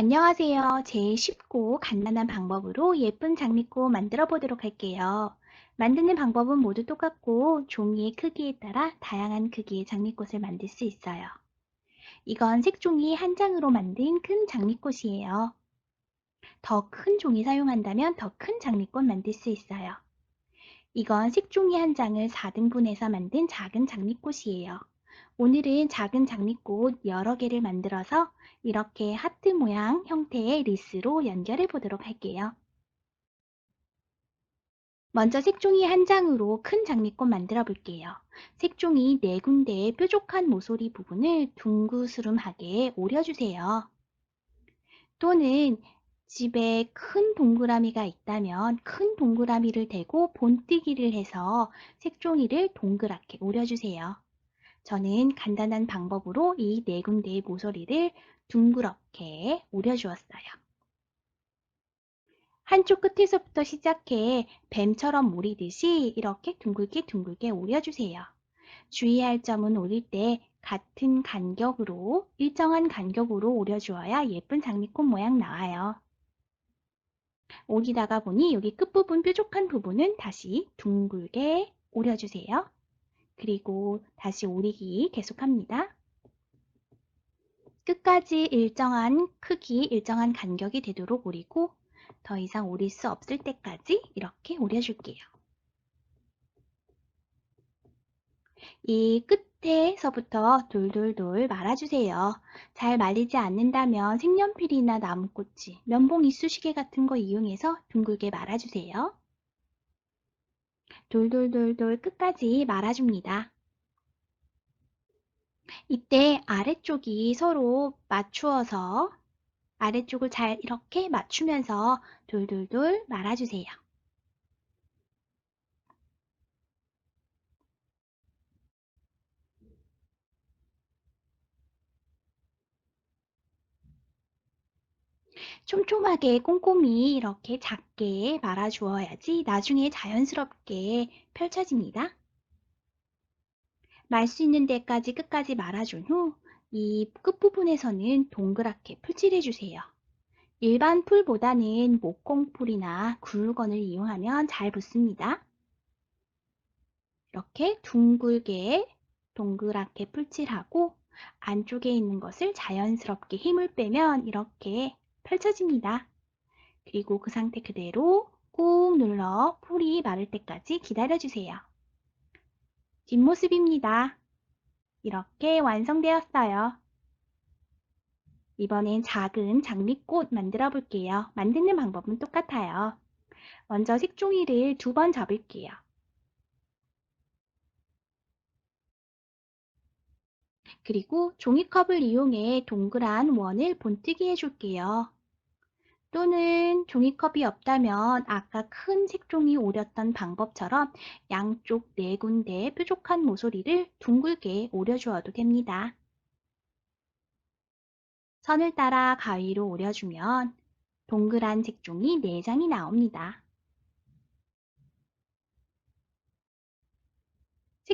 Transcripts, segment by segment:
안녕하세요. 제일 쉽고 간단한 방법으로 예쁜 장미꽃 만들어 보도록 할게요. 만드는 방법은 모두 똑같고 종이의 크기에 따라 다양한 크기의 장미꽃을 만들 수 있어요. 이건 색종이 한 장으로 만든 큰 장미꽃이에요. 더 큰 종이 사용한다면 더 큰 장미꽃 만들 수 있어요. 이건 색종이 한 장을 4등분해서 만든 작은 장미꽃이에요. 오늘은 작은 장미꽃 여러 개를 만들어서 이렇게 하트 모양 형태의 리스로 연결해 보도록 할게요. 먼저 색종이 한 장으로 큰 장미꽃 만들어 볼게요. 색종이 네 군데의 뾰족한 모서리 부분을 둥그스름하게 오려주세요. 또는 집에 큰 동그라미가 있다면 큰 동그라미를 대고 본뜨기를 해서 색종이를 동그랗게 오려주세요. 저는 간단한 방법으로 이 네 군데의 모서리를 둥그렇게 오려주었어요. 한쪽 끝에서부터 시작해 뱀처럼 오리듯이 이렇게 둥글게 둥글게 오려주세요. 주의할 점은 오릴 때 같은 간격으로 일정한 간격으로 오려주어야 예쁜 장미꽃 모양 나와요. 오리다가 보니 여기 끝부분 뾰족한 부분은 다시 둥글게 오려주세요. 그리고 다시 오리기 계속합니다. 끝까지 일정한 크기, 일정한 간격이 되도록 오리고 더 이상 오릴 수 없을 때까지 이렇게 오려줄게요. 이 끝에서부터 돌돌돌 말아주세요. 잘 말리지 않는다면 색연필이나 나무꽃이, 면봉 이쑤시개 같은 거 이용해서 둥글게 말아주세요. 돌돌돌돌 끝까지 말아줍니다. 이때 아래쪽이 서로 맞추어서 아래쪽을 잘 이렇게 맞추면서 돌돌돌 말아주세요. 촘촘하게 꼼꼼히 이렇게 작게 말아 주어야지 나중에 자연스럽게 펼쳐집니다. 말 수 있는 데까지 끝까지 말아준 후 이 끝부분에서는 동그랗게 풀칠해 주세요. 일반 풀보다는 목공풀이나 굴건을 이용하면 잘 붙습니다. 이렇게 둥글게 동그랗게 풀칠하고 안쪽에 있는 것을 자연스럽게 힘을 빼면 이렇게 펼쳐집니다. 그리고 그 상태 그대로 꾹 눌러 풀이 마를 때까지 기다려주세요. 뒷모습입니다. 이렇게 완성되었어요. 이번엔 작은 장미꽃 만들어 볼게요. 만드는 방법은 똑같아요. 먼저 색종이를 두 번 접을게요. 그리고 종이컵을 이용해 동그란 원을 본뜨기 해줄게요. 또는 종이컵이 없다면 아까 큰 색종이 오렸던 방법처럼 양쪽 네 군데 뾰족한 모서리를 둥글게 오려주어도 됩니다. 선을 따라 가위로 오려주면 동그란 색종이 4장이 나옵니다.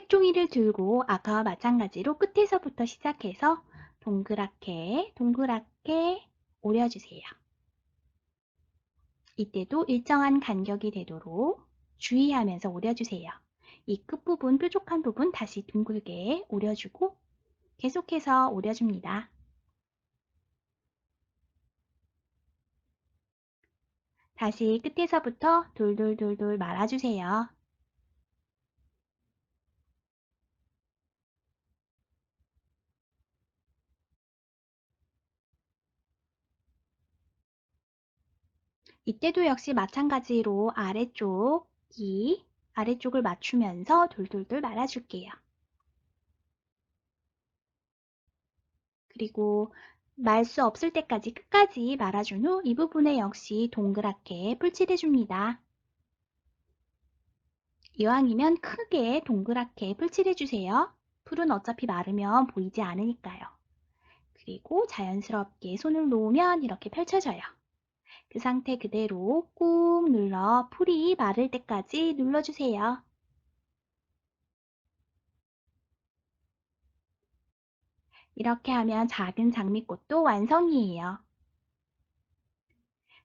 색종이를 들고 아까와 마찬가지로 끝에서부터 시작해서 동그랗게 동그랗게 오려주세요. 이때도 일정한 간격이 되도록 주의하면서 오려주세요. 이 끝부분, 뾰족한 부분 다시 둥글게 오려주고 계속해서 오려줍니다. 다시 끝에서부터 돌돌돌돌 말아주세요. 이때도 역시 마찬가지로 아래쪽 이 아래쪽을 맞추면서 돌돌돌 말아줄게요. 그리고 말 수 없을 때까지 끝까지 말아준 후 이 부분에 역시 동그랗게 풀칠해줍니다. 이왕이면 크게 동그랗게 풀칠해주세요. 풀은 어차피 마르면 보이지 않으니까요. 그리고 자연스럽게 손을 놓으면 이렇게 펼쳐져요. 그 상태 그대로 꾹 눌러 풀이 마를 때까지 눌러주세요. 이렇게 하면 작은 장미꽃도 완성이에요.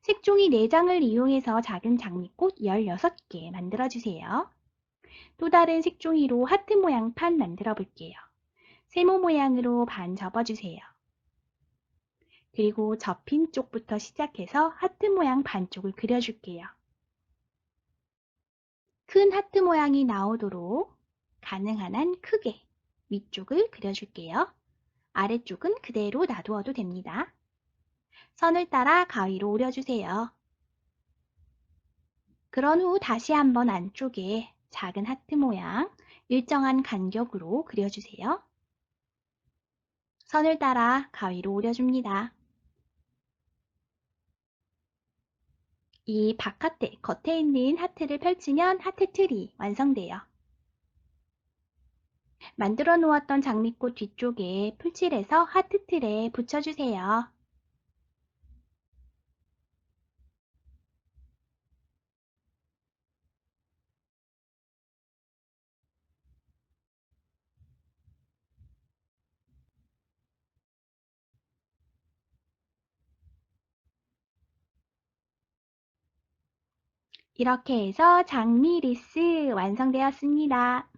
색종이 4장을 이용해서 작은 장미꽃 16개 만들어주세요. 또 다른 색종이로 하트 모양 판 만들어 볼게요. 세모 모양으로 반 접어주세요. 그리고 접힌 쪽부터 시작해서 하트 모양 반쪽을 그려줄게요. 큰 하트 모양이 나오도록 가능한 한 크게 위쪽을 그려줄게요. 아래쪽은 그대로 놔두어도 됩니다. 선을 따라 가위로 오려주세요. 그런 후 다시 한번 안쪽에 작은 하트 모양 일정한 간격으로 그려주세요. 선을 따라 가위로 오려줍니다. 이 바깥에 겉에 있는 하트를 펼치면 하트 트리 완성돼요. 만들어 놓았던 장미꽃 뒤쪽에 풀칠해서 하트 틀에 붙여주세요. 이렇게 해서 장미 리스 완성되었습니다.